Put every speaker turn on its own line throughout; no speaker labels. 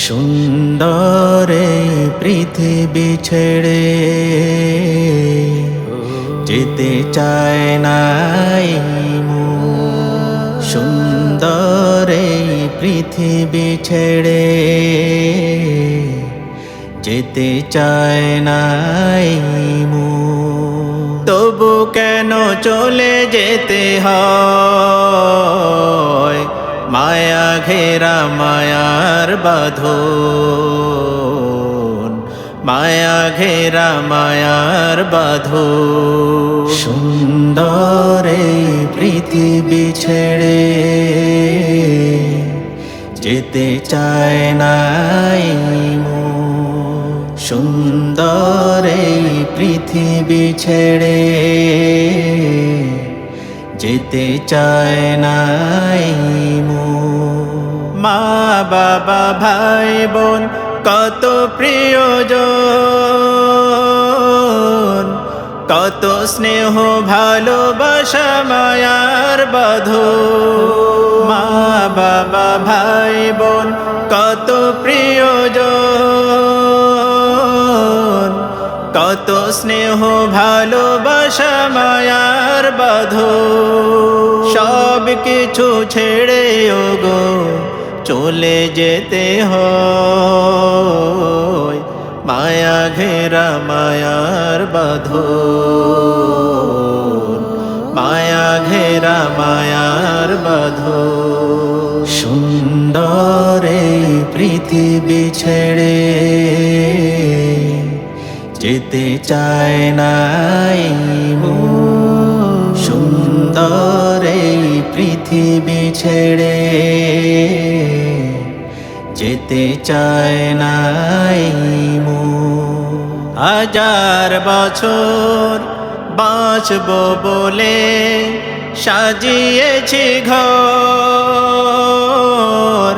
সুন্দরে পৃথিবী ছেড়ে যেতে চায় নাই সুন্দরে পৃথিবী ছেড়ে যেতে চায় নাই মু। তবু কেন চলে যেতে হয়? মায়া ঘেরা মায়ার বাঁধন। মায়া ঘেরা মায়ার বাঁধো সুন্দরে পৃথিবী ছেড়ে যেতে চায় নাই সুন্দরে পৃথিবী ছেড়ে যেতে চায় নাই মা। বাবা, ভাই, বোন, কত প্রিয়জন, কত স্নেহ, ভালোবাসা, মায়ার বাধো মা, বাবা, ভাই, বোন, কত প্রিয়জন। কত স্নেহ ভালোবাসা মায়ার বাধো। সব কিছু ছেড়ে গো চলে যেতে হয়। মায়া ঘেরা মায়ার বাধো। মায়া ঘেরা মায়ার বাধো। সুন্দরে পৃথিবী ছেড়ে যেতে চায় নাই সুন্দরে পৃথিবী ছেড়ে যেতে চায় নাই হাজার বছর বাঁচব বলে সাজিয়েছি ঘর।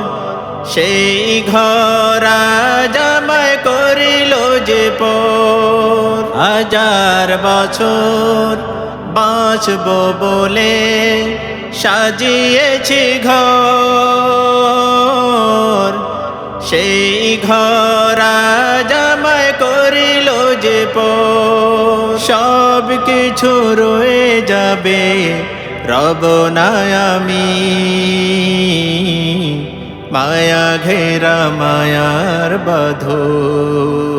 সেই ঘর হাজার বছর বাঁচব বলে সাজিয়েছি ঘর। সেই ঘর জামায় করিল যে সব কিছু রয়ে যাবে, রব আমি। মায়া ঘেরা মায়ার বাঁধন।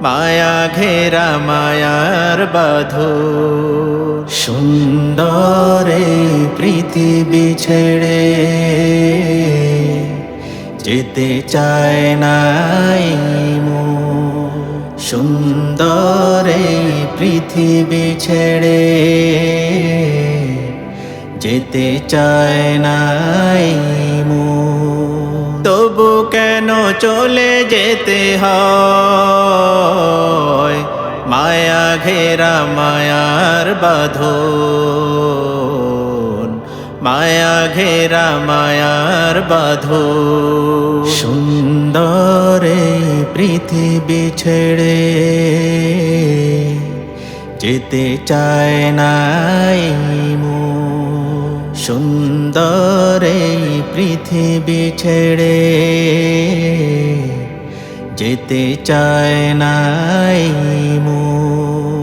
মায়া ঘেরা মায়ার বাঁধো সুন্দরে পৃথিবী ছেড়ে যেতে চায় নাই সুন্দরে পৃথিবী ছেড়ে যেতে চায় নাই তবু কেন চলে যেতে হয়? মায়া ঘেরা মায়ার বাঁধন। মায়া ঘেরা মায়ার বাঁধো সুন্দরে পৃথিবী ছেড়ে যেতে চায় নাই সুন্দরে পৃথিবী ছেড়ে যেতে চায় নাই মো।